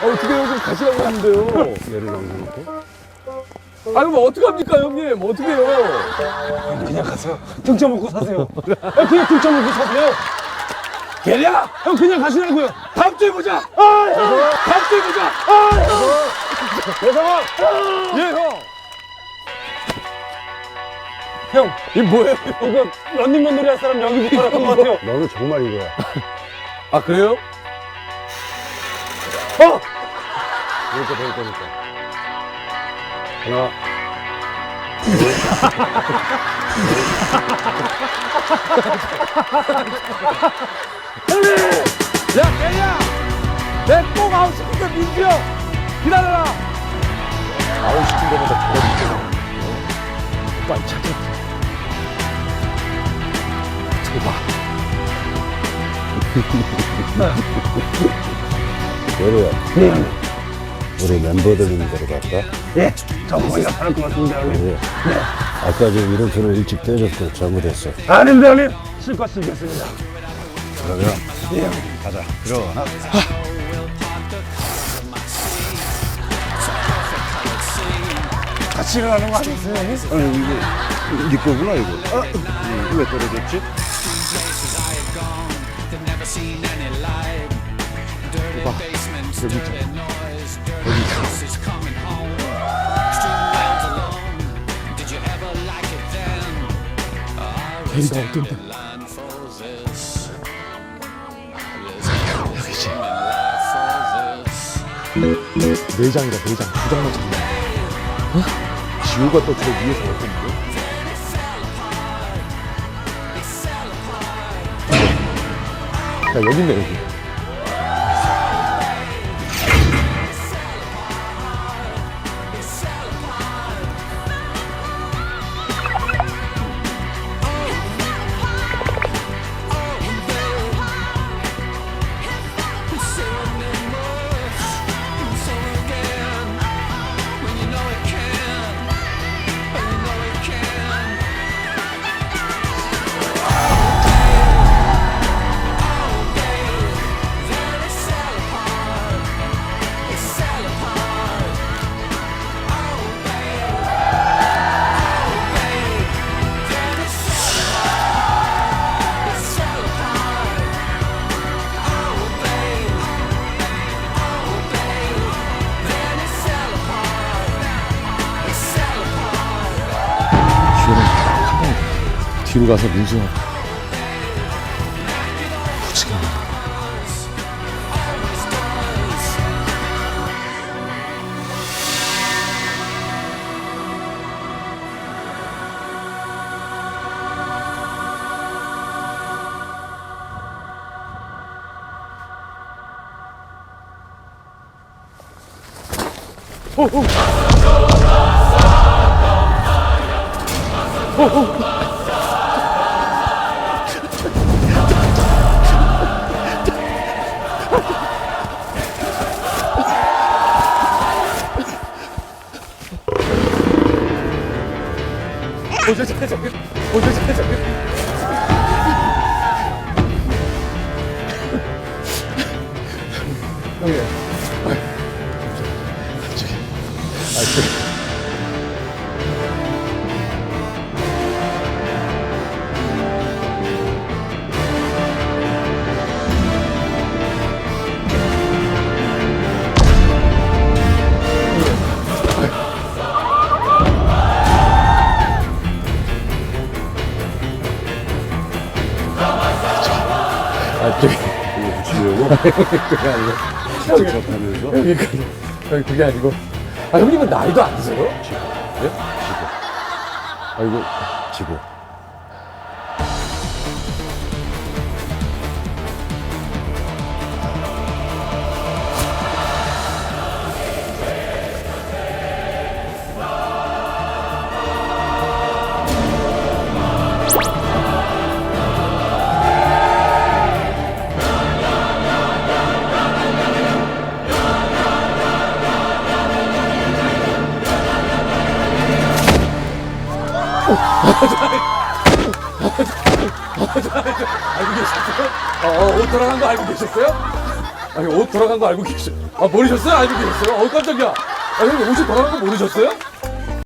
아, 어떻게 요즘 가시라고 했는데요? 얘를 남겨놓고. 아니, 뭐, 어떡합니까, 형님? 어떡해요? 그냥 가세요. 등쳐 먹고 사세요. 아, 그냥 등쳐 먹고 사세요. 개냐? 형 그냥 가시라고요. 다음 주에 보자! 아, 다음 주에 보자! 대성아, 예, 형! 형 이게 뭐예요? 이거 런닝맨 놀이 할 사람 여기부터라는 것 같아요. 너는 정말 이거야. 아, 그래요? 어, 이렇게 될 거니까. 하나, 야, 개냐! 내꼭 아웃 시키니까 민규 형! 기다려라! 아웃 시킨 거보다 더 있잖아. 빨리 찾아. 예로야. 우리 멤버들 있는 데로 갈까? 예, 저 거기가 편할 것 같은데 형님. 그래. 아까 좀 이름표를 일찍 떼줬고 잘못했어. 아닙니다 형님. 실컷 쓰겠습니다. 그러면 가자. 들어가. 같이 일어나는 거 아니었어요 형님? 아니 이거 네 거구나 이거. 아, 이거 왜 떨어졌지? 대리가 어떤데? 내장이다, 내장. 두 장만 잡는 어? 지호가 또저 위에서 어떤데? 야, 여기 있네, 여기. 지호는 한번 뒤로 가서 민수하고. 부지게 오 저 저기 저기 오저 저 아 저기 붙이려고? 그게 아니고 저기 접하면서 여기 그 여기 그게 아니고 아 형님은 나이도 안 드세요? 예? 아 이거 지고. 알고 계셨어요? 어, 어, 옷 돌아간 거 알고 계셨어요? 아니 옷 돌아간 거 알고 계셨어요? 아 모르셨어요? 알고 계셨어요? 어 깜짝이야 아 형님 옷이 돌아간 거 모르셨어요?